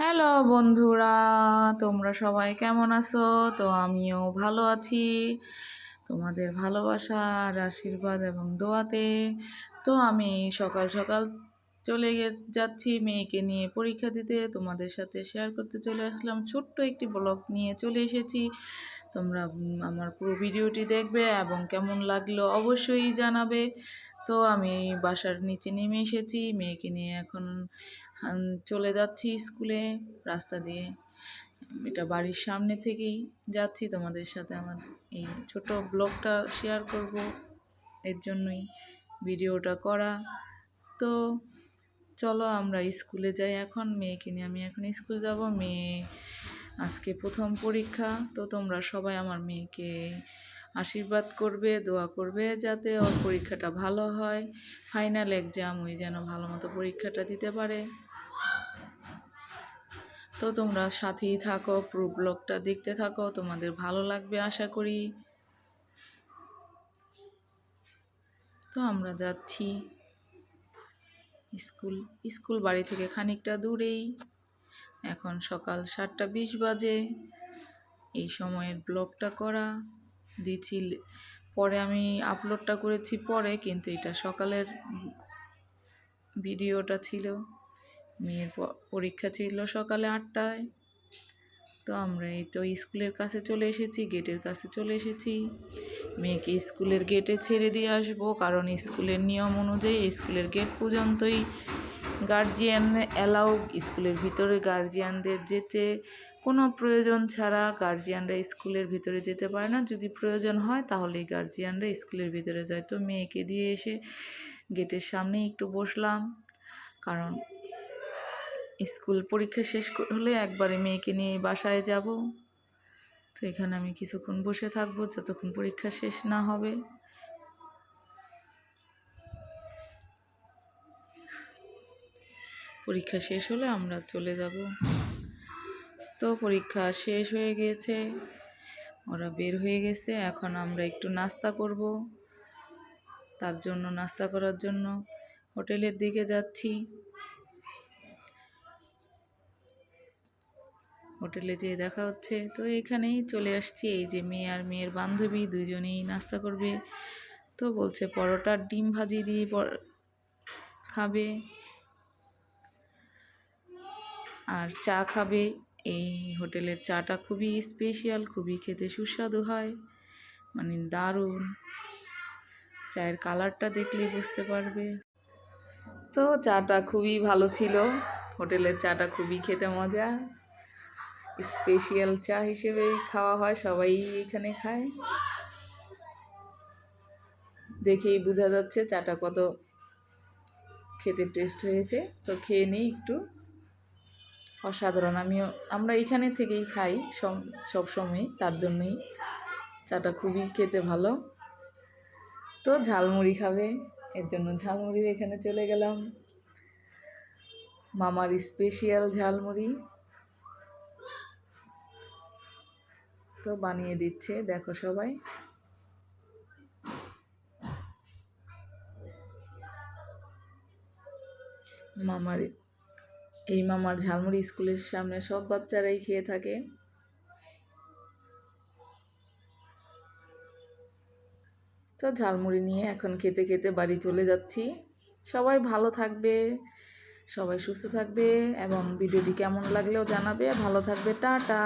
Hello বন্ধুরা, তোমরা সবাই কেমন আছো? তো আমিও ভালো আছি। তোমাদের ভালোবাসা আর আশীর্বাদ এবং দোয়াতে তো আমি সকাল সকাল চলে যাচ্ছি মেয়েকে নিয়ে পরীক্ষা দিতে। তোমাদের সাথে শেয়ার করতে চলে আসলাম। ছোট্ট একটি ব্লগ নিয়ে চলে এসেছি। তোমরা আমার পুরো ভিডিওটি দেখবে এবং কেমন লাগল অবশ্যই জানাবে। তো আমি বাসার নিচে নেমে এসেছি। মেয়েকে নিয়ে এখন চলে যাচ্ছি স্কুলে রাস্তা দিয়ে। এটা বাড়ির সামনে থেকেই যাচ্ছি, তোমাদের সাথে আমার এই ছোট ব্লগটা শেয়ার করব। এর জন্যই ভিডিওটা করা। তো চলো আমরা স্কুলে যাই এখন। মেয়েকে নিয়ে আমি এখন স্কুল যাব। মেয়ে আজকে প্রথম পরীক্ষা, তো তোমরা সবাই আমার মেয়েকে আশীর্বাদ করবে, দোয়া করবে যাতে ওর পরীক্ষাটা ভালো হয়। ফাইনাল এক্সাম ওই যেন ভালো মতো পরীক্ষাটা দিতে পারে। তো তোমরা সাথেই থাকো পুরো ব্লগটা দেখতে থাকো, তোমাদের ভালো লাগবে আশা করি। তো আমরা যাচ্ছি স্কুল স্কুল বাড়ি থেকে খানিকটা দূরেই। এখন সকাল সাতটা বিশ বাজে। এই সময়ের ব্লগটা করা। দিচ্ছি পরে আমি আপলোডটা করেছি পরে, কিন্তু এটা সকালের ভিডিওটা ছিল। মেয়ের পরীক্ষা ছিল সকালে আটটায়। তো আমরা এই তো স্কুলের কাছে চলে এসেছি, গেটের কাছে চলে এসেছি। মেয়েকে স্কুলের গেটে ছেড়ে দিয়ে আসব, কারণ স্কুলের নিয়ম অনুযায়ী স্কুলের গেট পর্যন্তই গার্জিয়ান অ্যালাউ স্কুলের ভিতরে গার্জিয়ানদের যেতে কোনো প্রয়োজন ছাড়া গার্জিয়ানরা স্কুলের ভিতরে যেতে পারে না। যদি প্রয়োজন হয় তাহলেই গার্জিয়ানরা স্কুলের ভিতরে যায়। তো মেয়েকে দিয়ে এসে গেটের সামনেই একটু বসলাম, কারণ স্কুল পরীক্ষা শেষ হলে একবারে মেয়েকে নিয়ে বাসায় যাব। তো এখানে আমি কিছুক্ষণ বসে থাকব, যতক্ষণ পরীক্ষা শেষ না হবে। পরীক্ষা শেষ হলে আমরা চলে যাব। তো পরীক্ষা শেষ হয়ে গেছে। ওরা বের হয়ে গেছে। এখন আমরা একটু নাস্তা করব। তার জন্য নাস্তা করার জন্য হোটেলের দিকে যাচ্ছি। হোটেলে যেয়ে দেখা হচ্ছে। তো এখানেই চলে আসছি। এই যে মেয়ে আর মেয়ের বান্ধবী দুজনেই নাস্তা করবে। তো বলছে পরোটার ডিম ভাজি দিয়ে খাবে। আর চা খাবে। এই হোটেলের চাটা খুবই স্পেশাল খুবই খেতে সুস্বাদু হয়। মানে দারুণ। চায়ের কালারটা দেখলে বুঝতে পারবে। তো চাটা খুবই ভালো ছিল। হোটেলের চাটা খুবই খেতে মজা। স্পেশাল চা হিসেবেই খাওয়া হয়, সবাই এখানে খায়। দেখেই বোঝা যাচ্ছে চাটা কত খেতে টেস্ট হয়েছে। তো খেয়ে নিই একটু। অসাধারণ, আমিও, আমরা এখানে থেকেই খাই সব সময়, তার জন্যই চাটা খুবই খেতে ভালো। তো ঝালমুড়ি খাবে, এর জন্য ঝালমুড়ির এখানে চলে গেলাম। মামার স্পেশাল ঝালমুড়ি। তো বানিয়ে দিচ্ছে, দেখো সবাই। মামার, এই মামার ঝালমুড়ি স্কুলের সামনে সব বাচ্চারাই খেয়ে থাকে। তো ঝালমুড়ি নিয়ে এখন খেতে খেতে বাড়ি চলে যাচ্ছি। সবাই ভালো থাকবে, সবাই সুস্থ থাকবে এবং ভিডিওটি কেমন লাগলেও জানাবে। ভালো থাকবে, টাটা।